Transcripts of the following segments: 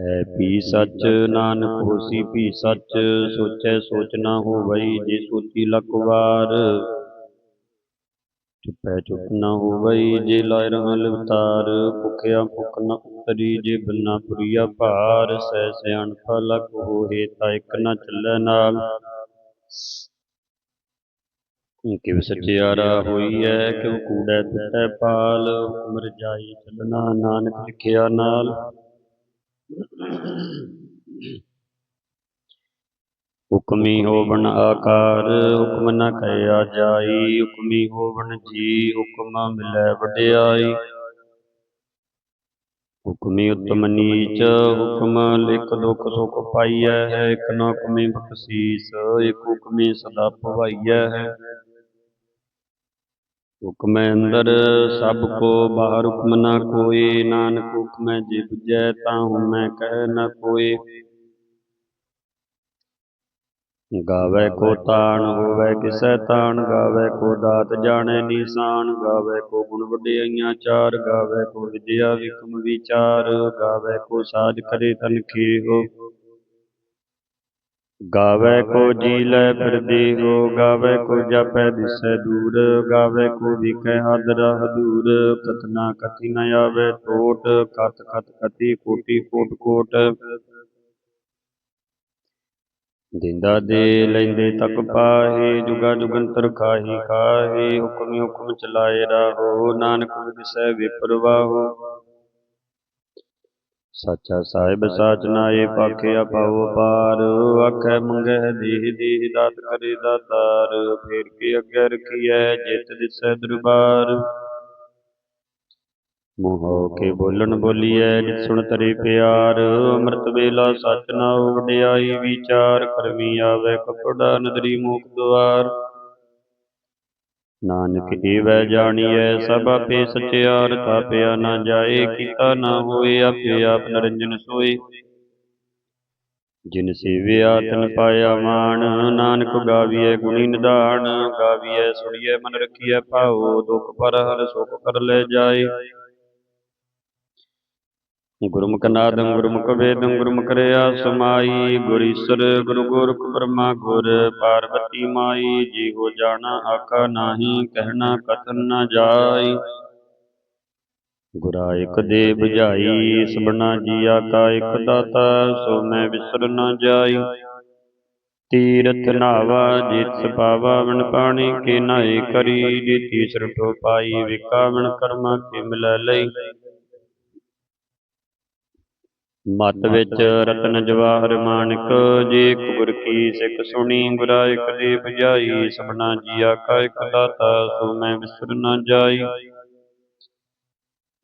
ਹੈ। ਵੀ ਸੱਚ ਨਾਨਕ ਹੋਸੀ ਵੀ ਸੱਚ ਸੋਚੈ ਸੋਚ ਨਾ ਹੋਵਈ, ਜੇ ਸੋਚੀ ਲੱਖ ਵਾਰ। ਚੁੱਪੈ ਚੁੱਪ ਨਾ ਹੋਵਈ, ਜੇ ਲਾਇ ਰਹਾ ਲਿਵਤਾਰ। ਭੁਖਿਆ ਭੁਖ ਨ ਉਤਰੀ, ਜੇ ਬੰਨਾ ਪੁਰੀਆ ਭਾਰ। ਸਹਿ ਸਿਆਣਪਾ ਲਖ ਹੋਏ, ਤਾਂ ਇੱਕ ਨਾ ਚੱਲੈ ਨਾਲ। ਕਿਵ ਸਚਿਆਰਾ ਹੋਈਐ ਕਿਵ ਕੂੜੈ ਪਿਟੈ ਪਾਲ। ਹੁਕਮ ਰਜਾਈ ਚੱਲਣਾ, ਨਾਨਕ ਲਿਖਿਆ ਨਾਲ। ਹੁਕਮੀ ਹੋਵਣ ਆਕਾਰ, ਹੁਕਮ ਨ ਕਹਿਆ ਜਾਈ, ਹੁਕਮੀ ਹੋਵਣ ਜੀ, ਹੁਕਮ ਮਿਲੈ ਵਡਿਆਈ। ਹੁਕਮੀ ਉਤਮ ਨੀਚ, ਹੁਕਮ ਲਿਖ ਦੁਖ ਸੁਖ ਪਾਈਐ ਹੈ, ਇਕ ਨਾ ਹੁਕਮੀ ਬਖਸ਼ੀਸ, ਇਕ ਹੁਕਮੀ ਸਦਾ ਭਵਾਈਐ ਹੈ। ਹੁਕਮੈ ਅੰਦਰ ਸਭ ਕੋ ਬਾਹਰ ਹੁਕਮ ਨਾ ਕੋਏ ਨਾਨਕ ਹੁਕਮੈ ਜੇ ਬੁਝੈ ਤਾਂ ਹੁਮੈ ਕਹਿ ਨ ਕੋਏ ਗਾਵੇ ਕੋ ਤਾਣ, ਹੋਵੇ ਕਿਸੈ ਤਾਣ, ਗਾਵੇ ਕੋ ਦਾਤ ਜਾਣੈ ਨੀਸਾਨ, ਗਾਵੇ ਕੋ ਗੁਣ ਵਡਿਆਈਆਂ ਚਾਰ, ਗਾਵੇ ਕੋ ਵਿਦਿਆ ਵਿਕਮ ਵਿਚਾਰ, ਗਾਵੇ ਕੋ ਸਾਜ ਕਰੇ ਤਨ ਖੀਹੋ। ਗਾਵੇ ਕੋ ਜੀ ਲੈ ਫਿਰਦੀ ਹੋ ਗਾਵੇ ਕੋ ਜਪੈ ਦਿਸੈ ਦੂਰ ਗਾਵੇ ਕੋ ਵਿਖੈ ਹਾਦਰਾ ਹਦੂਰ ਕਤਨਾ ਕਤੀ ਨ ਆਵੇ ਟੋਟ ਕਤ ਕਤ ਕਤੀ ਕੋਟੀ ਕੋਟ ਕੋਟ। ਦਿੰਦਾ ਦੇ ਲੈਂਦੇ ਤੱਕ ਪਾਹੀ ਜੁਗਾ ਜੁਗੰਤਰ ਖਾਹੀ ਖਾਹੀ ਹੁਕਮ ਹੁਕਮ ਚਲਾਏ ਰਾਹੋ। ਨਾਨਕ ਵਿਸੈ ਵਿਪਰਵਾਹੋ। ਸਾਚਾ ਸਾਹਿਬ, ਸਾਚ ਨਾਏ ਪਾਖਿਆ ਪਾਉ ਪਾਰ। ਆਖੈ ਮੰਗੈ ਦੇਹ ਦੇਹ ਦਾਤ ਕਰੇ ਦਾਤਾਰ ਫੇਰ ਕੇ ਅੱਗੇ ਰਖੀਐ, ਜਿਤ ਦਿਸੈ ਦਰਬਾਰ। ਮੋਹ ਕੇ ਬੋਲਣ ਬੋਲੀਐ, ਜਿਤ ਸੁਣ ਤਰੇ ਪਿਆਰ। ਅੰਮ੍ਰਿਤ ਵੇਲਾ ਸਚ ਨਾਉ ਵਡਿਆਈ ਵਿਚਾਰ ਕਰਮੀ ਆਵੇ ਕਪੜਾ ਨਦਰੀ ਮੂਕ ਦੁਆਰ। ਨਾਨਕ ਏਵੈ ਜਾਣੀਐ ਸਭ ਆਪੇ ਸਚਿਆਰ ਥਾਪਿਆ ਨਾ ਜਾਏ ਕੀਤਾ ਨਾ ਹੋਏ ਆਪੇ ਆਪ ਨਰੰਜਨ ਸੋਏ। ਜਿਨ ਸੇਵਿਆ ਤਨ ਪਾਇਆ ਮਾਨ ਨਾਨਕ ਗਾਵੀਐ ਗੁਣੀ ਨਿਧਾਨ ਗਾਵੀਐ ਸੁਣੀਐ ਮਨ ਰਖੀਐ ਭਾਉ ਦੁਖ ਪਰ ਹਰ ਸੁਖ ਕਰ ਲੈ ਜਾਏ। ਗੁਰਮੁਖ ਨਾਦੰ, ਗੁਰਮੁਖ ਵੇਦੰ, ਗੁਰਮੁਖ ਰਿਆ ਸਮਾਈ। ਗੁਰ ਈਸਰ, ਗੁਰੂ ਗੋਰਖ ਬ੍ਰਹਮਾ, ਗੁਰ ਪਾਰਵਤੀ ਮਾਈ। ਜੀ ਹੋ ਜਾਣਾ ਆਕਾ ਨਾਹੀ, ਕਹਿਣਾ ਕਥਨ ਨ ਜਾਈ। ਗੁਰਾ ਇਕ ਦੇ 부ਝਾਈ ਸਭਨਾ ਜੀਆ ਕਾ ਇਕ ਦਾਤਾ, ਸੋ ਮੈਂ ਵਿਸਰ ਨਾ ਜਾਈ। ਤੀਰਥ ਨਾਵਾ ਜਿਤ ਸਪਾਵਾ ਵਣ ਪਾਣੀ, ਕੇ ਨਾਏ ਕਰੀ। ਜੀ ਤੀਸਰ ਠੋ ਪਾਈ ਵਿਕਾਵਣ ਕਰਮਾ, ਕੇ ਮਿਲੈ ਲਈ। ਮਤ ਵਿੱਚ ਰਤਨ ਜਵਾਹਰ ਮਾਨਕ ਜੇ ਗੁਰ ਕੀ ਸਿੱਖ ਸੁਣੀ ਗੁਰਾ ਇਕ ਦੇ 부ਝਾਈ ਸਭਨਾ ਜੀਆ ਕਾ ਇਕ ਦਾਤਾ ਸੋ ਮੈਂ ਵਿਸਰ ਨ ਜਾਈ।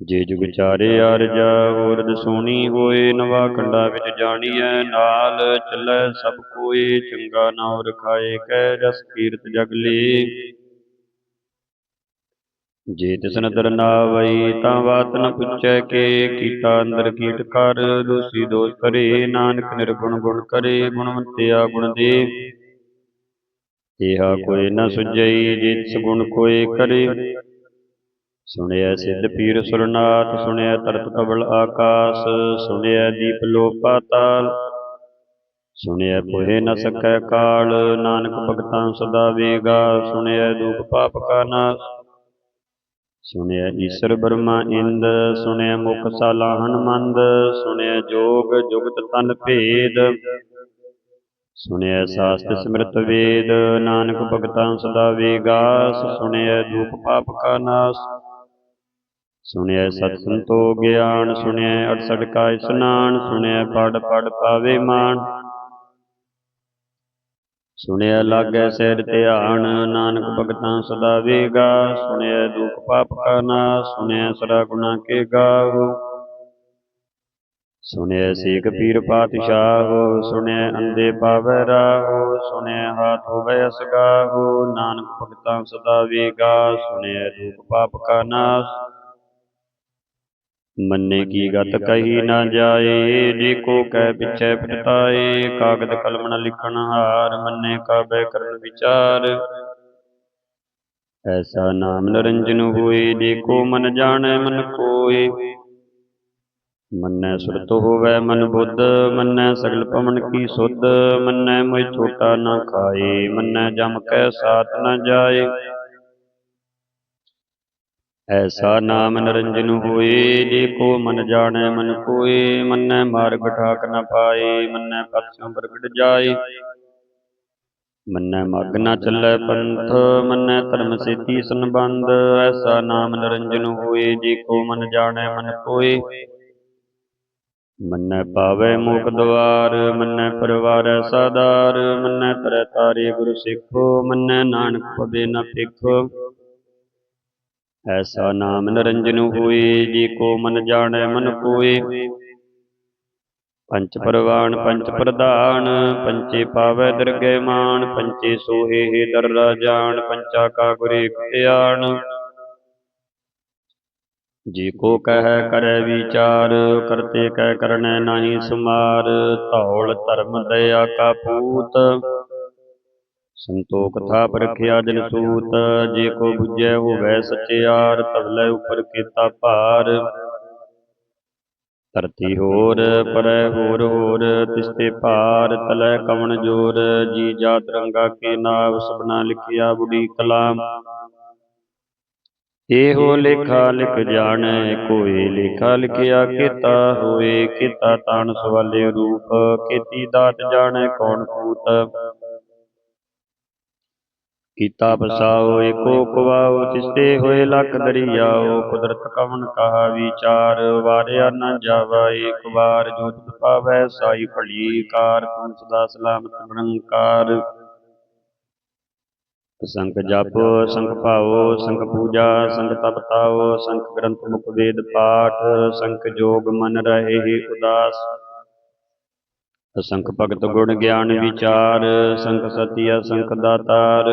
ਜੇ ਜੁਗ ਚਾਰੇ ਅਰਜਾ ਹੋਰਦ ਸੋਣੀ ਹੋਏ ਨਵਾ ਖੰਡਾ ਵਿੱਚ ਜਾਣੀਐ ਨਾਲ ਚੱਲੈ ਸਭ ਕੋਏ ਚੰਗਾ ਨਾਉ ਰਖਾਏ ਕਹਿ ਰਸ ਕੀਰਤ ਜਗ ਲੇ। ਜੇ ਤਿਸ ਨਦਰ ਨਾ ਵਈ ਤਾਂ ਬਾਤ ਨ ਪੁੱਛੈ ਕੇ ਕੀਤਾ ਅੰਦਰ ਕੀਟ ਕਰ। ਦੋਸੀ ਦੋਸ ਕਰੇ, ਨਾਨਕ ਨਿਰਗੁਣ ਗੁਣ ਕਰੇ ਗੁਣਵੰਤਿਆ ਗੁਣ ਦੇ। ਤੇਹਾ ਕੋਈ ਨ ਸੁਝਈ ਜੇ ਤਿਸ ਗੁਣ ਕੋਏ ਕਰੇ। ਸੁਣਿਆ ਸਿੱਧ ਪੀਰ ਸੁਰਨਾਥ ਸੁਣਿਆ ਤਰਤ ਤਬਲ ਆਕਾਸ। ਸੁਣਿਆ ਦੀਪ ਲੋ ਪਾਤਾਲ ਸੁਣਿਆ ਕੋਏ ਨ ਸਕੈ ਕਾਲ। ਨਾਨਕ ਭਗਤਾਂ ਸਦਾ ਵੇਗਾ। ਸੁਣਿਆ ਦੂਪ ਪਾਪ ਕਾ ਨਾਸ। ਸੁਣਿਆ ਈਸ਼ਰ ਬਰਮਾ ਇੰਦ ਸੁਣਿਆ ਮੁਖ ਸਾਲਾ ਮੰਦ ਸੁਣਿਆ ਜੋਗ ਜੁਗਤ ਤਨ ਭੇਦ ਸੁਣਿਆ ਸਾਸਤ ਸਿਮਰਤ ਵੇਦ, ਨਾਨਕ ਭਗਤਾਂ ਸਦਾ ਵੇਗਾਸ ਸੁਣਿਆ ਦੂਪ ਪਾਪ ਕਾ ਨਾਸ ਸੁਣਿਆ ਸਤ ਸੰਤੋ ਗਿਆਨ ਸੁਣਿਆ ਅਠਸਠ ਕਾ ਇਸਨਾਨ ਸੁਣਿਆ ਪੜ ਪੜ ਪਾਵੇ ਮਾਨ ਸੁਣਿਆ ਲਾਗੈ ਸਿਰ ਧਿਆਨ, ਨਾਨਕ ਭਗਤਾਂ ਸਦਾ ਵੇਗਾ। ਸੁਣਿਆ ਦੁਖ ਪਾਪ ਕਾ ਨਾਸ ਸੁਣਿਆ ਸਰਾ ਗੁਣਾ ਕੇ ਗਾਵੋ। ਸੁਣਿਆ ਸੇਖ ਪੀਰ ਪਾਤਸ਼ਾਹੋ, ਸੁਣਿਆ ਅੰਦੇ ਪਾਵੈ ਰਾਹੋ। ਸੁਣਿਆ ਹਾਥ ਹੋਵੇ ਅਸਗਾਹੋ ਨਾਨਕ ਭਗਤਾਂ ਸਦਾ ਵੇਗਾ। ਸੁਣਿਆ ਦੁਖ ਪਾਪ ਕਾ ਨਾਸ ਮੰਨੇ ਕੀ ਗਤ ਕਹੀ ਨਾ ਜਾਏ ਜੇ ਕੋ ਕਹਿ ਪਿਛੈ ਪਛਤਾਏ ਕਾਗਦ ਕਲਮ ਨ ਲਿਖਣ ਹਾਰ ਮੰਨੇ ਕਾਬੈ ਕਰਨ ਵਿਚਾਰ। ਐਸਾ ਨਾਮ ਨਿਰੰਜਨ ਹੋਏ ਜੇ ਕੋ ਮਨ ਜਾਣੈ ਮਨ ਕੋਏ ਮੰਨੈ ਸੁਰਤ ਹੋਵੈ ਮਨ ਬੁੱਧ ਮੰਨੈ ਸਗਲ ਪਵਨ ਕੀ ਸੁਧ ਮੰਨੈ ਮੋਇ ਛੋਟਾ ਨਾ ਖਾਏ ਮੰਨੈ ਜਮ ਕੈ ਸਾਥ ਨ ਜਾਏ। ਐਸਾ ਨਾਮ ਨਿਰੰਜਨ ਹੋਏ ਜੇ ਕੋ ਮਨ ਜਾਣੈ ਮਨ ਕੋਏ ਮੰਨੈ ਮਾਰਗ ਠਾਕ ਨ ਪਾਏ ਮੰਨੈ ਪਤਿਓਂ ਪ੍ਰਗਟ ਜਾਏ। ਮੰਨੈ ਮਗ ਨ ਚੱਲੈ ਪੰਥ ਮੰਨੈ ਧਰਮ ਸੇਤੀ ਸੰਬੰਧ ਐਸਾ ਨਾਮ ਨਿਰੰਜਨ ਹੋਏ ਜੇ ਕੋ ਮਨ ਜਾਣੈ ਮਨ ਕੋਏ। ਮੰਨੈ ਪਾਵੈ ਮੋਖ ਦਵਾਰ ਮੰਨੈ ਪਰਵਾਰੈ ਸਾਦਾਰ ਮੰਨੈ ਤਰੈ ਤਾਰੇ ਗੁਰੂ ਸਿੱਖੋ ਮੰਨੈ ਨਾਨਕ ਪਵੇ ਨ ਭਿਖੋ। ਐਸਾ ਨਾਮ ਨਿਰੰਜਨ ਹੋਏ, ਜੀ ਕੋ ਮਨ ਜਾਣੈ ਮਨ ਕੋਏ ਪੰਚ ਪਰਵਾਨ ਪੰਚ ਪ੍ਰਧਾਨ, ਪੰਚੇ ਪਾਵੈ ਦਰਗਹਿ ਮਾਨ ਪੰਚੇ ਸੋਹੇ ਹੈ ਦਰ ਰਾਜਾਨ ਪੰਚਾ ਕਾ ਗੁਰੇ ਧਿਆਨ ਜੀ ਕੋ ਕਹਿ ਕਰੈ ਵਿਚਾਰ, ਕਰਤੇ ਕਹਿ ਕਰਨੈ ਨਾਹੀ ਸੁਮਾਰ, ਧੌਲ ਧਰਮ ਦਇਆ ਕਾ ਪੂਤ। ਸੰਤੋਖ ਥਾਪ ਰਖਿਆ ਜਨ ਸੂਤ ਜੇ ਕੋ ਬੁਝੈ ਹੋਵੈ ਸਚਿਆਰ ਤਵਲੇ ਉਪਰ ਕੀਤਾ ਭਾਰ। ਧਰਤੀ ਹੋਰ ਪਰੈ ਹੋਰ ਹੋਰ ਤਿਸਤੇ ਭਾਰ ਤਲੈ ਕਵਣ ਜੋਰ ਜੀ ਜਾਤ ਰੰਗਾ ਕੇ ਨਾਮ ਸਭਨਾ ਲਿਖਿਆ ਬੁੜੀ ਕਲਾਮ। ਇਹੋ ਲੇਖਾ ਲਿਖ ਜਾਣੈ ਕੋਈ ਲੇਖਾ ਲਿਖਿਆ ਕੀਤਾ ਹੋਏ ਕੀਤਾ ਤਾਣ ਸਵਾਲੇ ਰੂਪ। ਕੀਤੀ ਦਾਤ ਜਾਣੈ ਕੌਣ ਕੂਤ। ਕੀਤਾ ਬਸਾਓ ਏਕੋ ਕਵਾਓ ਤਿਸਤੇ ਹੋਏ ਲੱਖ ਦਰਿਆਓ, ਕੁਦਰਤ ਕਵਨ ਕਹਾ ਵਿਚਾਰ, ਵਾਰਿਆ ਨ ਜਾਵਾ ਏਕ ਵਾਰ ਜੋ ਤੁਧ ਪਾਵੈ ਸਾਈ ਭਲੀ ਕਾਰ ਤੂੰ ਸਦਾ ਸਲਾਮਤ ਨਿਰੰਕਾਰ। ਸੰਖ ਜਪ ਸੰਖ ਭਾਉ ਸੰਖ ਪੂਜਾ ਸੰਖ ਤਪ ਤਾਉ ਸੰਖ ਗ੍ਰੰਥ ਮੁਖ ਵੇਦ ਪਾਠ ਸੰਖ ਜੋਗ ਮਨ ਰਹੇ ਉਦਾਸ। ਅਸੰਖ ਭਗਤ ਗੁਣ ਗਿਆਨ ਵਿਚਾਰ, ਸੰਖ ਸਤੀ ਅਸੰਖ ਦਾਤਾਰ।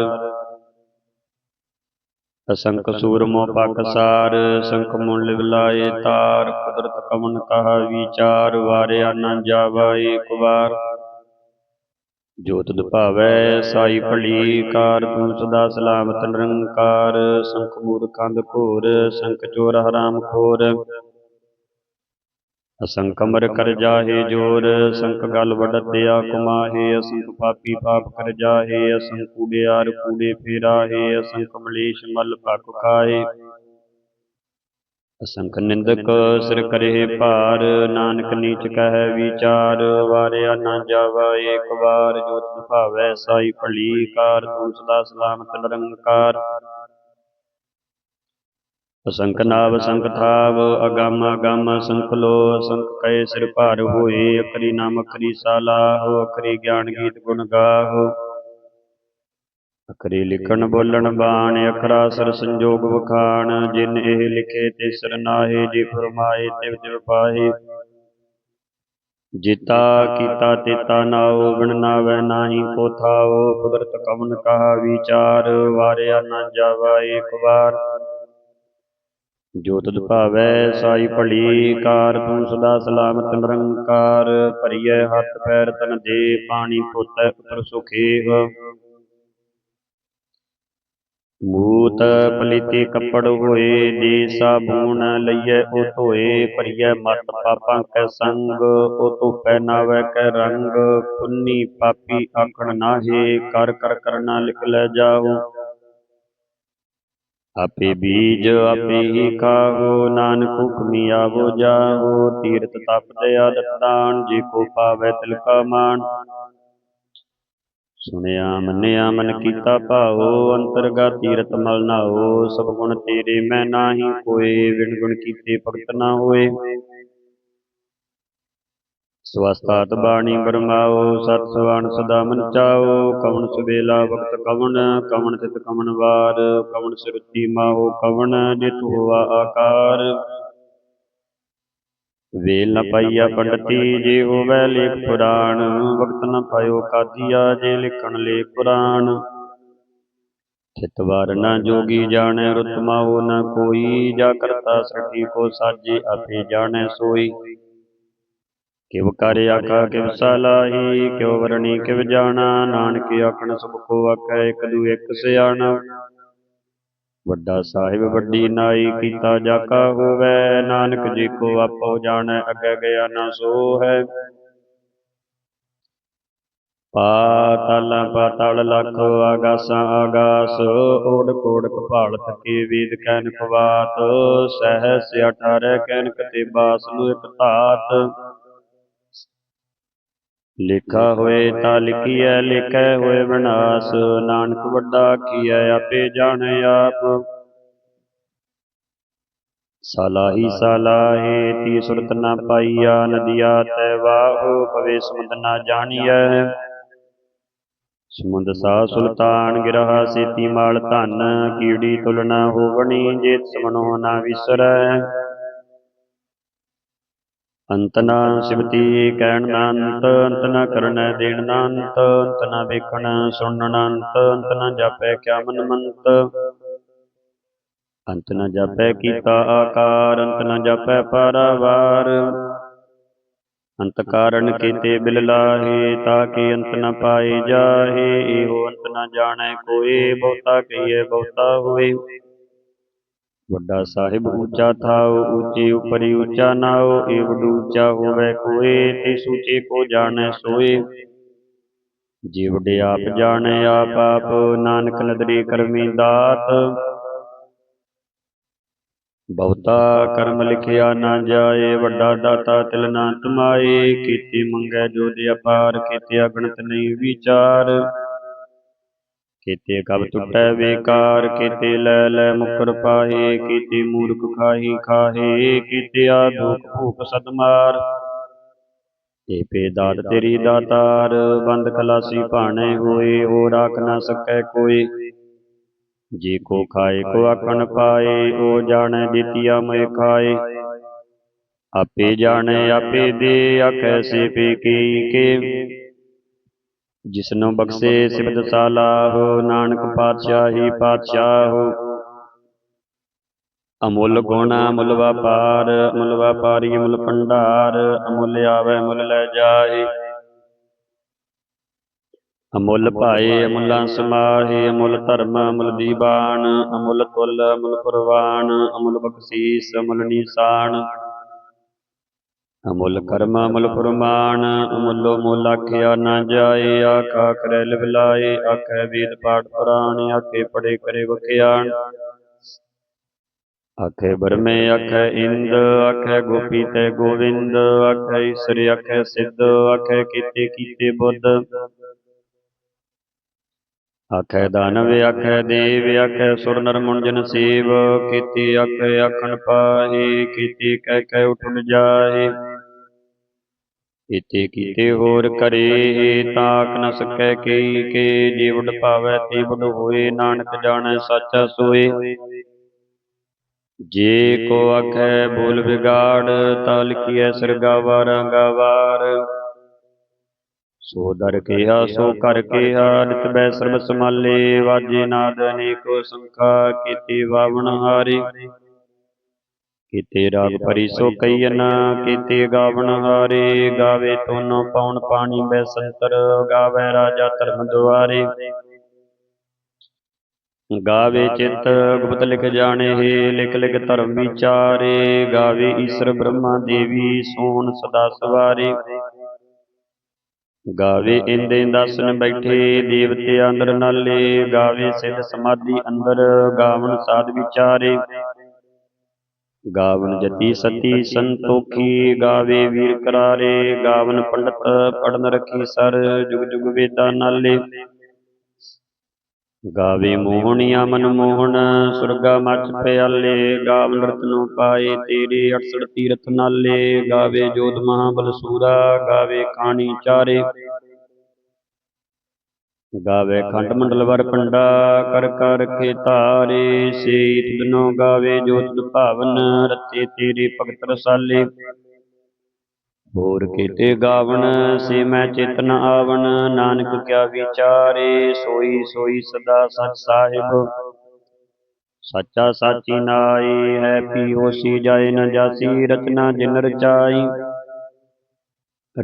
ਅਸੰਖ ਸੂਰਮੋ ਪਕਸਾਰ ਸੰਖ ਮੁੱਲ ਵਿਲਾਏ ਤਾਰ। ਕੁਦਰਤ ਕਮਨ ਕਹਾ ਵਿਚਾਰ, ਵਾਰਿਆ ਨਾ ਜਾਵਾ ਏਕ ਵਾਰ ਜੋ ਤੁਧ ਭਾਵੈ ਸਾਈ ਭਲੀ ਕਾਰ ਤੂੰ ਸਦਾ ਸਲਾਮਤ ਨਿਰੰਕਾਰ। ਸੰਖ ਮੂਰਖੰਦ ਘੋਰ, ਸੰਖ ਚੋਰ ਹਰਾਮ ਖੋਰ। ਅਸੰਖ ਅਮਰ ਕਰ ਜਾਹੇ ਜੋਰ ਸੰਖ ਗਲ ਵਡਤਿਆ ਕੁਮਾਹੇ ਅਸੰਖ ਪਾਪੀ ਪਾਪ ਕਰ ਜਾਹੇ ਅਸੰਖ ਕੂੜਿਆਰ ਕੂੜੇ ਫੇਰਾਹੇ ਅਸੰਖ ਮਲੇਸ਼ ਮਲ ਭਕ ਖਾਏ। ਅਸੰਖ ਨਿੰਦਕ ਸਿਰ ਕਰੇ ਭਾਰ ਨਾਨਕ ਨੀਚ ਕਹੈ ਵਿਚਾਰ ਵਾਰਿਆ ਨਾ ਜਾਵਾ ਏਕ ਵਾਰ ਜੋ ਤਿਨ ਭਾਵੈ ਸਾਈ ਭਲੀ ਕਾਰ ਤੂੰ ਸਦਾ ਸਲਾਮਤ ਨਿਰੰਕਾਰ। ਅਸੰਖ ਨਾਵ, ਸੰਖ ਥਾਵ, ਅਗੰਮ ਅਗੰਮ, ਸੰਖ ਲੋ, ਸੰਖ ਕੈ ਸਿਰ ਭਾਰ ਹੋਏ ਅਕਰੀ ਨਾਮ ਅਕਰੀ ਸਾਲਾਹੁ ਅਕਰੀ ਗਿਆਨ ਗੀਤ ਗੁਣ ਗਾਹੁ ਅਕਰੀ ਲਿਖਣ, ਬੋਲਣ, ਬਾਣ, ਅਖਰਾ ਸਰ ਸੰਜੋਗ ਵਖਾਣ, ਜਿਨ ਇਹ ਲਿਖੇ ਤਿਸਰ ਨਾਹੀ, ਜੀ ਫਰਮਾਏ, ਤਿਵ ਤਿਵ ਪਾਹੀ। ਜਿਤਾ, ਕੀਤਾ, ਤੇਤਾ ਨਾਉ, ਬਿਨ ਨਾਵੈ ਨਾਹੀ ਕੋ ਥਾਉ ਕੁਦਰਤ ਕਵਨ ਕਹਾ ਵਿਚਾਰ, ਵਾਰਿਆ ਨਾ ਜਾਵਾ ਏਕ ਵਾਰ। ਜੋ ਤੁਧ ਭਾਵੈ ਸਾਈ ਭਲੀ ਕਾਰ ਤੂੰ ਸਦਾ ਸਲਾਮਤ ਨਿਰੰਕਾਰ ਭਰੀਐ ਹੱਥ ਪੈਰ ਤਨ ਦੇ ਪਾਣੀ ਪੋਤੈ ਉਤਰ ਸੁਖੇਵ। ਮੂਤ ਪਲੀਤੇ ਕੱਪੜ ਹੋਏ ਦੇ ਸਾਬੂਨ ਲਈਐ ਉਹ ਧੋਏ ਭਰੀਐ ਮਤ ਪਾਪਾਂ ਕੈ ਸੰਗ ਉਹ ਧੋਪੈ ਨਾਵੈ ਕੈ ਰੰਗ। ਪੁੰਨੀ ਪਾਪੀ ਆਖਣ ਨਾਹੀ ਕਰ ਕਰ ਕਰਨਾ ਲਿਖ ਲੈ ਜਾਓ ਆਪੇ ਬੀਜ ਆਪੇ ਹੀ ਖਾਵੋ, ਨਾਨਕ ਹੁਕਮੀ ਆਵੋ, ਜਾਵੋ ਤੀਰਤ ਤਪ ਦਇਆ ਦਤਾਨ ਜੇ ਕੋ ਪਾਵੈ ਤਿਲ ਕਾ ਮਾਨ ਸੁਣਿਆ, ਮੰਨਿਆ, ਮਨ ਕੀਤਾ ਭਾਉ ਅੰਤਰਗਾ ਤੀਰਤ ਮਲ ਨਾਓ ਸਭ ਗੁਣ ਤੇਰੇ ਮੈਂ ਨਾਹੀ ਕੋਏ ਵਿਣ ਗੁਣ ਕੀਤੇ ਭਗਤ ਨਾ ਹੋਏ। ਸਵਸਤਾਤ ਬਾਣੀ ਬਰਮਾਓ, ਸਤ ਸਵਾਨ ਸਦਾ ਮਨ ਚਾਓ, ਕਵਣ ਸੁਬੇਲਾ ਵਕਤ ਕਵਣ ਕਵਣ ਤਿਤ ਕਵਣ ਵਾਰ, ਕਵਣ ਸਿਰਤੀ ਮਾਹੋ ਕਵਣ ਜਿਤ ਹੋਆ ਆਕਾਰ। ਵੇਲ ਨ ਪਾਈਆ ਪੰਡਤੀ, ਜੇ ਹੋਵੈ ਲੇਖ ਪੁਰਾਣ, ਵਕਤ ਨ ਪਾਇਓ ਕਾਦੀਆ ਜੇ ਲਿਖਣ ਲੇ ਪੁਰਾਣ। ਚਿਤ ਵਾਰ ਨ ਜੋਗੀ ਜਾਣੈ, ਰੁਤ ਮਾਹੋ ਨ ਕੋਈ, ਜਾ ਕਰਤਾ ਸਖੀ ਕੋ ਸਾਜੇ, ਆਪੇ ਜਾਣੈ ਸੋਈ। ਕਿਵ ਕਰ ਆਖਾ, ਕਿਵ ਸਲਾਹੀ ਕਿਉ ਵਰਣੀ ਕਿਵ ਜਾਣਾ, ਨਾਨਕ ਆਖਣ ਸਭ ਕੋ ਆਖੈ, ਇਕ ਦੂ ਇਕ ਸਿਆਣਾ। ਵੱਡਾ ਸਾਹਿਬ, ਵੱਡੀ ਨਾਈ, ਕੀਤਾ ਜਾ ਕਾ ਨਾਨਕ ਜੀ ਕੋ ਆਪੋ ਜਾਣੈ, ਅੱਗੇ ਗਿਆ ਨਾ ਸੋ ਹੈ ਪਾਤਲ ਪਾਤਲ ਲਖ ਆਗਾਸਾਂ ਆਗਾਸ ਓੜ ਕੋੜ ਕਪਾਲ ਥਕੇ ਵੇਦ ਕੈਨ ਪਵਾਤ ਸਹਸ 18 ਕੈਨਕ ਤੇ ਬਾਸ ਨੂੰ ਇਕ ਧਾਤ। ਲਿਖਾ ਹੋਏ ਤਾਂ ਲਿਖੀਐ, ਲਿਖੈ ਹੋਏ ਵਿਨਾਸ਼। ਨਾਨਕ ਵੱਡਾ ਕੀਐ, ਆਪੇ ਜਾਣੈ ਆਪ। ਸਲਾਹੀ ਸਲਾਹੇ ਤੀ ਸੁਰਤ ਨ ਪਾਈਆ, ਨਦੀਆ ਤੈ ਵਾਹੋ, ਪਵੇ ਸਮੁੰਦ ਨ ਜਾਣੀਐ। ਸਮੁੰਦ ਸਾ ਸੁਲਤਾਨ ਗਿਰਹਾ ਸੇਤੀ ਮਾਲ ਧਨ, ਕੀੜੀ ਤੁਲਨਾ ਹੋਵਣੀ ਜੇ ਸਮਨੋ ਨਾ ਵਿਸਰੈ। ਅੰਤ ਨਾ ਸਿਮਤੀ ਕਹਿਣ ਨਾ ਅੰਤ ਅੰਤ ਨਾ ਕਰਨੈ ਦੇਣ ਨਾ ਅੰਤ ਅੰਤ ਨਾ ਵੇਖਣ ਸੁਣਨ ਨਾ ਅੰਤ ਅੰਤ ਨਾ ਜਾਪੈ ਕਿਆ ਮਨ ਮੰਤ। ਅੰਤ ਨਾ ਜਾਪੈ ਕੀਤਾ ਆਕਾਰ, ਅੰਤ ਨਾ ਜਾਪੈ ਪਾਰਾਵਾਰ। ਅੰਤ ਕਾਰਨ ਕੀਤੇ ਬਿਲ ਲਾਹੇ ਤਾਕੇ ਅੰਤ ਨ ਪਾਏ ਜਾਹੇ, ਇਹੋ ਅੰਤ ਨ ਜਾਣੈ ਕੋਏ ਬਹੁਤਾ ਕਹੀਏ ਬਹੁਤਾ ਹੋਏ। ਵੱਡਾ ਸਾਹਿਬ ਉੱਚਾ ਥਾਉ, ਉੱਚੇ ਉਪਰਿ ਉੱਚਾ ਨਾਉ ਏ ਉੱਚਾ ਹੋਵੇ ਕੋਏ, ਤੇ ਸੂਚੇ ਕੋ ਜਾਣੈ ਸੋਏ। ਜੇ ਆਪ ਜਾਣੈ, ਆਪ ਆਪ ਨਾਨਕ ਨਦਰੀ ਕਰਮੀ ਦਾਤ। ਬਹੁਤਾ ਕਰਮ ਲਿਖਿਆ ਨਾ ਜਾਏ, ਵੱਡਾ ਦਾਤਾ ਤਿਲ ਨਾ ਤਮਾਏ। ਕੀਤੀ ਮੰਗੈ ਜੋ ਦੇ ਅਪਾਰ, ਕੀਤੇ ਅਗਣਤ ਨਹੀਂ ਵਿਚਾਰ। ਕੀਤੇ ਕਬ ਟੁੱਟੈ ਵੇਕਾਰ ਕੀਤੇ ਲੈ ਲੈ ਮੁਕਰ ਪਾਹੇ ਕੀਤੇ ਮੂਰਖ ਖਾਹੀ ਖਾਹੇ ਕੀਤੇ ਆਦੁਖ ਭੂਖ ਸਦਮਾਰ। ਏ ਪੇ ਦਾਤ ਤੇਰੀ ਦਾਤਾਰ ਬੰਦ ਖਲਾਸੀ ਭਾਣੇ ਹੋਏ ਹੋ ਰਾਖ ਨਾ ਸਕੈ ਕੋਈ। ਜੇ ਕੋ ਖਾਏ ਕੋ ਆਖਣ ਪਾਏ ਉਹ ਜਾਣੈ ਦਿੱਤੀਆ ਮੈਂ ਖਾਏ। ਆਪੇ ਜਾਣੈ ਆਪੇ ਦੇ ਆਖੈ ਸੇ ਪੇ ਕੀ। ਕੇ। ਜਿਸਨੂੰ ਬਖਸ਼ੇ ਸਿਬਦ ਸਾਲਾਹੋ ਨਾਨਕ ਪਾਤਸ਼ਾਹੀ ਪਾਤਸ਼ਾਹੋ ਅਮੁੱਲ ਗੁਣ ਅਮੁੱਲ ਵਪਾਰ ਅਮੁੱਲ ਵਪਾਰੀ ਅਮੁੱਲ ਭੰਡਾਰ ਅਮੁੱਲ ਆਵੇ ਮੁੱਲ ਲੈ ਜਾਏ। ਅਮੁੱਲ ਭਾਏ ਅਮੁੱਲਾਂ ਸਮਾਹੇ ਅਮੁੱਲ ਧਰਮ ਅਮੁੱਲ ਦੀਵਾਨ ਅਮੁੱਲ ਤੁਲ ਅਮੁੱਲ ਪ੍ਰਵਾਨ ਅਮੁੱਲ ਬਖਸ਼ੀਸ ਅਮੁੱਲ ਨੀਸਾਨ। ਅਮੁੱਲ ਕਰਮ ਅਮੁੱਲ ਫਰਮਾਨ ਅਮੁੱਲੋ ਮੁੱਲ ਆਖਿਆ ਨਾ ਜਾਏ ਆਖਾ ਕਰੈ ਲਿਵਲਾਏ ਆਖੈ ਵੇਦ ਪਾਠ ਪੁਰਾਣ ਆਖੇ ਪੜੇ ਕਰੇ ਵਖਿਆਣ। ਆਖੇ ਬਰਮੇ ਆਖੇ ਇੰਦ ਆਖੇ ਗੋਪੀ ਤੇ ਗੋਵਿੰਦ ਆਖੇ ਈਸਰ ਆਖੇ ਸਿੱਧ ਆਖੇ ਕੀਤੇ ਕੀਤੇ ਬੁੱਧ। ਆਖੇ ਦਾਨਵ ਆਖੇ ਦੇਵ ਆਖੇ ਸੁਰ ਨਰ ਮੁੰਜਨ ਸੇਵ, ਕੀਤੀ ਆਖੇ ਆਖਣ ਪਾਹੇ, ਕੀਤੀ ਕਹਿ ਕਹਿ ਉਠਣ ਜਾਏ ਇਤੇ ਕੀਤੇ ਹੋਰ ਕਰੇ, ਤਾਕ ਨ ਸਕੈ ਕਈ ਕੇ ਜੀਵੜ ਭਾਵੈ ਤੇ ਹੋਏ, ਨਾਨਕ ਜਾਣੈ ਸਾਚਾ ਸੋਏ। ਜੇ ਕੋ ਆਖੈ ਬੋਲ ਵਿਗਾੜ ਤਾ ਲਿਖੀਐ ਸਰਗਾਵਾਰ ਗਾਵਾਰ ਸੋ ਦਰ ਕਿਹਾ ਸੋ ਕਰ ਕਿਹਾ ਨਿਤ ਬੈ ਸਰਬ ਸਮਾਲੇ ਵਾਜੇ ਨਾਦ ਅਨੇਕੋ ਸੰਖਾ ਕੀਤੀ ਵਾਵਣ ਹਾਰੇ। ਕੀਤੇ ਰਾਗ ਭਰੀ ਸੋ ਕਈਨ ਕੀਤੇ ਗਾਵਣ ਹਾਰੇ। ਗਾਵੇ ਤੋਨੋ ਪਉਣ ਪਾਣੀ ਬੈ ਸੰਤਰ, ਗਾਵੇ ਰਾਜਾ ਧਰਮ ਦੁਆਰੇ। ਗਾਵੇ ਚਿਤ, ਗੁਪਤ ਲਿਖ ਜਾਣੇ ਹੈ ਲਿਖ ਲਿਖ ਧਰਮ ਵਿਚਾਰੇ। ਗਾਵੇ ਈਸ਼ਰ ਬ੍ਰਹਮਾ ਦੇਵੀ ਸੋਨ ਸਦਾ ਸਵਾਰੇ। ਗਾਵੇ ਇੰਦੇ ਦਸਨ ਬੈਠੇ ਦੇਵਤੇ ਅੰਦਰ ਨਾਲੇ ਗਾਵੇ ਸਿੱਧ ਸਮਾਧੀ ਅੰਦਰ ਗਾਵਨ ਸਾਧ ਵਿਚਾਰੇ। ਗਾਵਨ ਜਤੀ ਸਤੀ ਸੰਤੋਖੀ ਗਾਵੇ ਵੀਰ ਕਰਾਰੇ ਗਾਵਨ ਪੰਡਤ ਪੜਨ ਰਖੀ ਸਰ ਜੁਗ ਜੁਗ ਵੇਦਾ ਨਾਲੇ। ਗਾਵੇ ਮੋਹਣੀਆ ਮਨ ਮੋਹਣ ਸੁਰਗਾ ਮਚ ਪਿਆਲੇ ਗਾਵ ਰਤਨੋ ਪਾਏ ਤੇਰੇ 68 ਤੀਰਥ ਨਾਲੇ ਗਾਵੇ ਜੋਤ ਮਹਾਬਲ ਸੂਰਾ ਗਾਵੇ ਕਾਣੀ ਚਾਰੇ। ਗਾਵੇ ਖੰਡ ਮੰਡਲ ਵਰ ਪੰਡਾ ਕਰ ਕਰ ਕੇ ਧਾਰੇ ਸੇ ਤੁਧਨੋ ਗਾਵੇ ਜੋਤ ਭਾਵਨ ਰਤੇ ਤੇਰੇ ਭਗਤ ਰਸਾਲੇ। ਹੋਰ ਕੀਤੇ ਗਾਵਣ ਸੇ ਮੈਂ ਚੇਤਨ ਆਵਣ, ਨਾਨਕ ਕਿਆ ਵਿਚਾਰੇ, ਸੋਈ ਸੋਈ ਸਦਾ ਸਚ ਸਾਹਿਬ। ਸੱਚਾ ਸਾਚੀ ਨਾਈ ਹੈ ਪੀ ਹੋਸੀ ਜਾਏ ਨ ਜਾਸੀ, ਰਚਨਾ ਜਿਨ ਰਚਾਈ।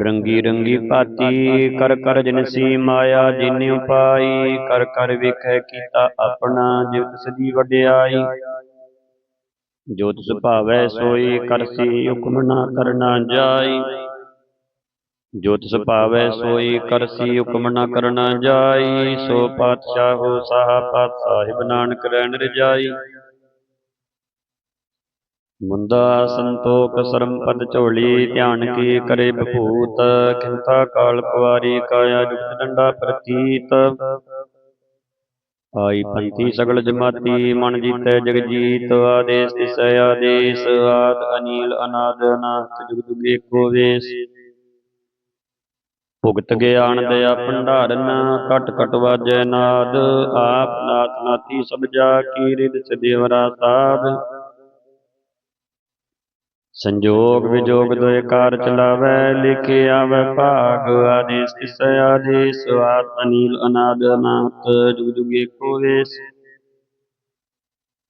ਰੰਗੀ ਰੰਗੀ ਭਾਤੀ, ਕਰ ਕਰ ਜਿਨਸੀ ਮਾਇਆ, ਜਿਨ ਉਪਾਈ, ਕਰ ਕਰ ਵੇਖੈ ਕੀਤਾ ਆਪਣਾ ਜਿਵ ਸਦੀ ਦੀ ਵਡਿਆਈ। ਜੋ ਤਿਸ ਭਾਵੈ ਸੋਈ ਕਰਸੀ ਹੁਕਮ ਨਾ ਕਰਨਾ ਜਾਈ। ਜੋ ਤਿਸ ਭਾਵੈ ਸੋਈ ਕਰਸੀ ਹੁਕਮ ਨ ਕਰਨਾ ਜਾਈ, ਸੋ ਪਾਤਸ਼ਾਹੋ ਸਾਹਾ ਪਾਤ ਸਾਹਿਬ ਨਾਨਕ ਰਹਿਣ ਰਜਾਈ। ਮੁੰਦਾ ਸੰਤੋਖ ਸਰਮ ਪਦ ਝੋਲੀ, ਧਿਆਨ ਕੀ ਕਰੇ ਬਭੂਤ ਖਿੰਤਾ ਕਾਲ ਪਵਾਰੀ, ਕਾਇਆ ਜੁਗਤ ਡੰਡਾ ਪ੍ਰਤੀਤ। ਆਈ ਪੰਥੀ ਸਗਲ ਜਮਾਤੀ ਮਨ ਜੀਤੈ ਜਗ ਜੀਤ ਆਦੇਸ ਤਿਸੈ ਆਦੇਸ ਆਦ ਅਨੀਲ ਅਨਾਦ ਅਨਾਹਤ ਜੁਗ ਜੁਗ ਏਕੋ ਵੇਸ। ਭੁਗਤ ਗਿਆਨ ਦਇਆ ਭੰਡਾਰਨ ਕਟ ਕਟ ਵਾਜੈ ਨਾਦ ਆਪ ਨਾਥ ਨਾਤੀ ਸਭ ਜਾ ਕੀ ਰਿਦ ਸਦੇਵਰਾ ਸਾਧ ਸੰਜੋਗ ਵਿਜੋਗ ਦੋਇ ਕਾਰ ਚਲਾਵੈ ਲਿਖੇ ਆਵੈ ਭਾਗ ਆਦੇਸ ਤਿਸੈ ਆਦੇਸ ਆਤ ਅਨੀਲ ਅਨਾਦ ਅਨਾਹਤ ਜੁਗ ਜੁਗ ਏਕੋ ਵੇਸ।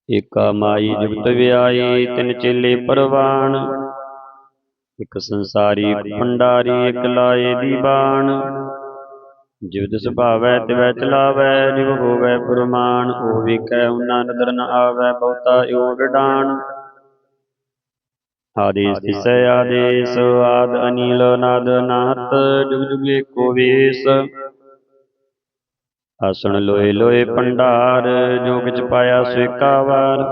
ਏਕਾ ਮਾਈ ਜੁਗਤ ਵਿਆਈ ਤਿਨ ਚੇਲੇ ਪਰਵਾਨ ਇਕ ਸੰਸਾਰੀ ਭੰਡਾਰੀ ਇਕ ਲਾਏ ਦੀ ਬਾਣ। ਜਿਵ ਤਿਸ ਭਾਵੈ ਤਿਵੈ ਚਲਾਵੈ ਜਿਵ ਹੋਵੈ ਪੁਰਮਾਨ ਉਹ ਵੇਖੈ ਉਨਾ ਨਦਰ ਨ ਆਵੈ ਬਹੁਤਾ ਏਉ ਵਿਡਾਣ। ਆਦੇਸ ਤਿਸੈ ਆਦੇਸ ਆਦ ਅਨਿਲ, ਨਾਦ ਨਾਤ ਜੁਗ ਜੁਗ ਏਕੋ ਵੇਸ। ਆਸਣ ਲੋਏ ਲੋਏ ਭੰਡਾਰ ਜੋ ਕਿਛ ਪਾਇਆ ਸੇਕਾ ਵਾਰ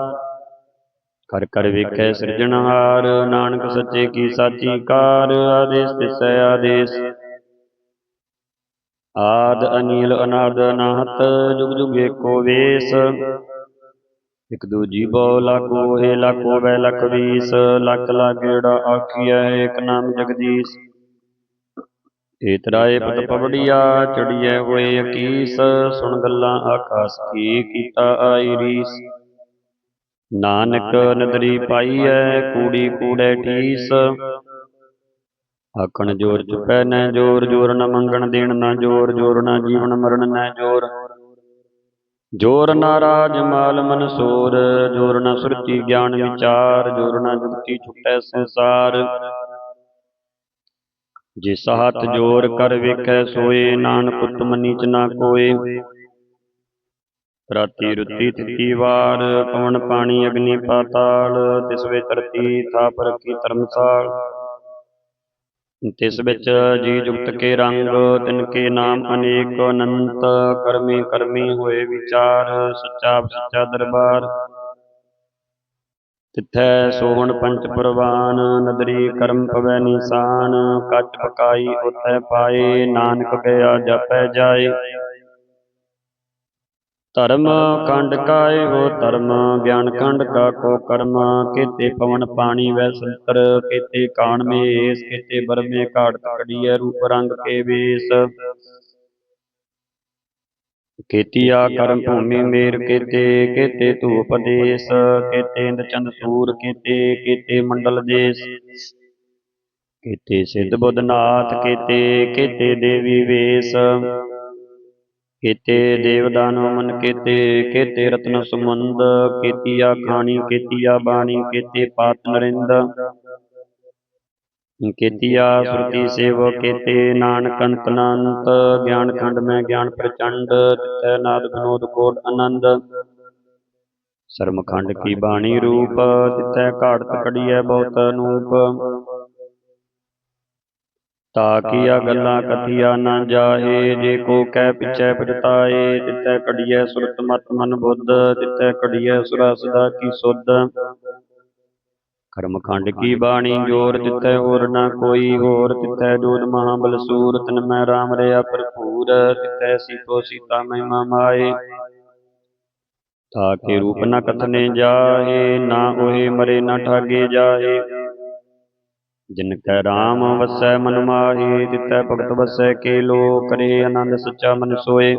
ਕਰ ਕਰ ਵੇਖੈ ਸਿਰਜਣਹਾਰ ਨਾਨਕ ਸੱਚੇ ਕੀ ਸਾਚੀ ਕਾਰ, ਆਦੇਸ ਤਿਸੈ ਆਦੇਸ ਆਦ ਅਨੀਲ, ਅਨਾਦ ਅਨਾਹਤ ਜੁਗ ਜੁਗ ਏਕੋ ਵੇਸ। ਇਕ ਦੂਜੀ ਬੋ ਲਾਕੋ ਹੈ ਲਾਕੋ ਵੈ ਲਖ ਵੀਸ, ਲੱਖ ਲਾਗੇੜਾ ਆਖੀਐ, ਏਕ ਨਾਮ ਜਗਦੀਸ਼। ਏਤਰਾਏ ਪਤ ਪਵੜੀਆ, ਚੜੀਐ ਹੋਏ ਅਕੀਸ, ਸੁਣ ਗੱਲਾਂ ਆਕਾਸ ਕੀ ਕੀਤਾ ਆਈ ਰੀਸ। ਨਾਨਕ ਨਦਰੀ ਪਾਈਐ, ਕੂੜੀ ਕੂੜੈ ਠੀਸ ਆਖਣ ਜੋਰ ਚੁਪੈ, ਨੈ ਜੋਰ ਜੋਰ ਨ ਮੰਗਣ ਦੇਣ, ਨਾ ਜੋਰ ਜੋਰ ਨਾ ਜੀਵਨ ਮਰਨ, ਨੈ ਜੋਰ। ਜੋਰ ਨਾ ਰਾਜ ਮਾਲ ਮਨਸੂਰ ਜੋਰ ਨਾ ਸੁਰਤੀ ਗਿਆਨ ਵਿਚਾਰ, ਜੋਰ ਨਾ ਜੁਗਤੀ ਛੁਟੈ ਸੰਸਾਰ। ਜਿਸ ਹੱਥ ਜੋਰ ਕਰ ਵੇਖੈ ਸੋਏ, ਨਾਨਕ ਉਤਮ ਨੀਚ ਨਾ ਕੋਏ। ਰਾਤੀ ਰੁੱਤੀ ਤਿੱਤੀ ਵਾਰ, ਪਵਨ ਪਾਣੀ ਅਗਨੀ ਪਾਤਾਲ, ਤਿਸ ਵੇ ਧਰਤੀ ਥਾਪ ਰਖੀ ਧਰਮਸਾਲ। ਤਿਸ ਵਿੱਚ ਜੀ ਜੁਗਤ ਕੇ ਰੰਗ, ਤਿਨ ਕੇ ਨਾਮ ਅਨੇਕ ਅਨੰਤ, ਕਰਮੀ ਕਰਮੀ ਹੋਏ ਵਿਚਾਰ, ਸੱਚਾ ਸੱਚਾ ਦਰਬਾਰ। ਤਿਥੈ ਸੋਹਣ ਪੰਚ ਪ੍ਰਵਾਨ, ਨਦਰੀ ਕਰਮ ਪਵੈ ਨਿਸ਼ਾਨ ਕੱਚ ਪਕਾਈ ਉਥੈ ਪਾਏ, ਨਾਨਕ ਗਿਆ ਜਪੈ ਜਾਏ। ਧਰਮ ਖੰਡ ਕਾਏ ਹੋ ਧਰਮ, ਗਿਆਨ ਖੰਡ ਕਾ ਕੋ ਕਰਮ, ਕੀਤੇ ਪਵਨ ਪਾਣੀ ਵੈ ਸੰਤਰ, ਕੀਤੇ ਕਾਣ ਮੇਸ, ਕੀਤੇ ਬਰਮੇ ਘਾਟ ਤਕੜੀਐ ਰੂਪ ਰੰਗ ਕੇ ਵੇਸ। ਕੀਤੀਆ ਕਰਮ ਭੂਮੀ ਮੇਰ ਕੀਤੇ ਕੀਤੇ ਧੂਪ ਦੇਸ, ਕੀਤੇ ਇੰਦ ਚੰਦ ਸੂਰ ਕੀਤੇ ਕੀਤੇ ਮੰਡਲ ਦੇਸ। ਕੀਤੇ ਸਿੱਧ ਬੁੱਧਨਾਥ ਕੀਤੇ ਕੀਤੇ ਦੇਵੀ ਵੇਸ। ਕੀਤੇ ਦੇਵ ਮਨ ਕੀਤੇ ਕੀਤੇ ਰਤਨ ਸਮੁੰਦ ਕੀਤੀਆ ਖਾਣੀ, ਕੀਤੀਆ ਬਾਣੀ, ਕੀਤੇ ਪਾਤ ਨਰਿੰਦ। ਕੀਤੀਆ ਸੁਰਤੀ ਸੇਵ ਕੀਤੇ ਨਾਨਕ ਅੰਤ ਗਿਆਨ ਖੰਡ ਮੈਂ ਗਿਆਨ ਪ੍ਰਚੰਡ ਤਿਤੈ ਨਾਦ ਵਿਨੋਦ ਕੋਟ ਆਨੰਦ। ਸਰਮਖੰਡ ਕੀ ਬਾਣੀ ਰੂਪ ਤਿਤੈ ਘਾੜਤ ਕੜੀਐ ਬਹੁਤ ਅਨੂਪ ਤਾ ਕੀਆ ਗੱਲਾਂ ਕਥੀਆ ਨਾ ਜਾਹੇ ਜੇ ਕੋ ਕਹਿ ਪਿਛੈ ਪਛਤਾਏ ਤਿਤੈ ਕੜੀਐ ਸੁਰਤ ਮਤ ਮਨ ਬੁੱਧ ਤਿਤੈ ਕੜੀਐ ਸੁਰਾ ਸਦਾ ਕੀ ਸੁਧ। ਕਰਮ ਖੰਡ ਕੀ ਬਾਣੀ ਜੋਰ ਤਿਤੈ ਹੋਰ ਨਾ ਕੋਈ ਹੋਰ ਤਿਤੈ ਜੋਤ ਮਹਾਬਲ ਸੂਰ ਤਨ ਮੈਂ ਰਾਮ ਰਿਆ ਭਰਪੂਰ ਤਿਤੈ ਸੀਤੋ ਸੀਤਾ ਮਹਿਮਾ ਮਾਏ। ਤਾ ਕੇ ਰੂਪ ਨ ਕਥਨੇ ਜਾਹੇ ਨਾ ਉਹੇ ਮਰੇ ਨਾ ਠਾਗੇ ਜਾਹੇ ਜਿਨ ਕੈ ਰਾਮ ਵਸੈ ਮਨ ਮਾਹੀ ਤਿਤੈ ਭਗਤ ਵਸੈ ਕੇ ਲੋ ਕਰੇ ਆਨੰਦ ਸੱਚਾ ਮਨ ਸੋਏ।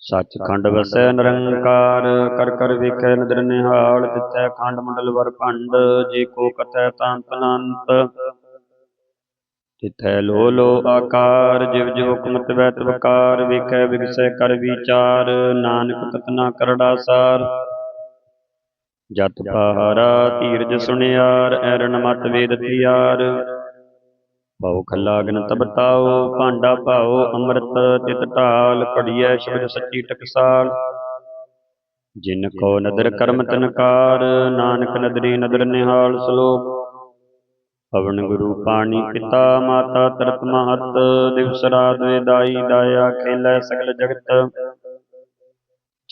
ਸੱਚਖੰਡ ਵਸੈ ਨਿਰੰਕਾਰ, ਕਰ ਕਰ ਵੇਖੈ ਨਦਰ ਨਿਹਾਲ ਤਿਥੈ ਖੰਡ ਮੰਡਲ ਵਰ ਭੰਡ, ਜੇ ਕੋ ਕਥੈ ਤੰਤ ਅਨੰਤ ਤਿਥੈ ਲੋ ਲੋ ਆਕਾਰ, ਜਿਵ ਜਿਵ ਹੁਕਮ ਤਿਵੈ ਤਵਕਾਰ, ਵੇਖੈ ਵਿਗਸੈ ਕਰ ਵਿਚਾਰ, ਨਾਨਕ ਕਤਨਾ ਕਰੜਾ ਸਾਰ। ਜਤ ਪਹਾਰਾ ਧੀਰਜ ਸੁਣਿਆਰ ਐਰਨ ਮਤ ਵੇਦ ਥਿਆਰ ਬਹੁ ਖੱਲਾ ਅਗਨ ਤਬ ਤਾਉ ਭਾਂਡਾ ਭਾਉ ਅੰਮ੍ਰਿਤ ਤਿਤ ਢਾਲ ਘੜੀਐ ਸ਼ਬਦ ਸੱਚੀ ਟਕਸਾਲ। ਜਿਨ ਕੋ ਨਦਰ ਕਰਮ ਤਨਕਾਰ ਨਾਨਕ ਨਦਰੀ ਨਦਰ ਨਿਹਾਲ ਸ਼ਲੋਕ। ਪਵਨ ਗੁਰੂ ਪਾਣੀ ਪਿਤਾ ਮਾਤਾ ਤਰਤ ਮਹਤ ਦਿਵਸ ਰਾਤ ਵੇਦਾਈ ਦਾਇਆ ਖੇਲੇ ਸਗਲ ਜਗਤ।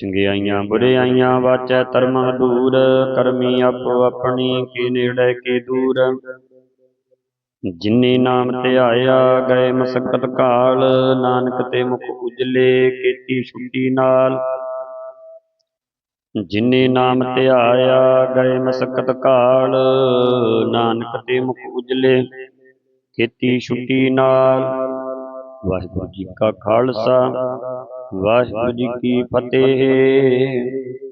ਚੰਗਿਆਈਆਂ ਬੁਰਿਆਈਆਂ ਵਾਚੈ ਧਰਮ ਦੂਰ, ਕਰਮੀ ਆਪੋ ਆਪਣੀ, ਕੀ ਨੇੜੇ, ਕੀ ਦੂਰ। ਜਿਨੀ ਨਾਮ ਧਿਆਇਆ ਗਏ ਮਸਕਤ ਕਾਲ, ਨਾਨਕ ਤੇ ਮੁਖ ਉਜਲੇ, ਕੀਤੀ ਛੁੱਟੀ ਨਾਲ। ਜਿਨੇ ਨਾਮ ਧਿਆਇਆ ਗਏ ਮਸਕਤ ਕਾਲ, ਨਾਨਕ ਤੇ ਮੁਖ ਉਜਲੇ, ਕੀਤੀ ਛੁੱਟੀ ਨਾਲ। ਵਾਹਿਗੁਰੂ ਜੀ ਕਾ ਖਾਲਸਾ। ਵਾਹਿਗੁਰੂ ਜੀ ਕੀ ਫਤਿਹ।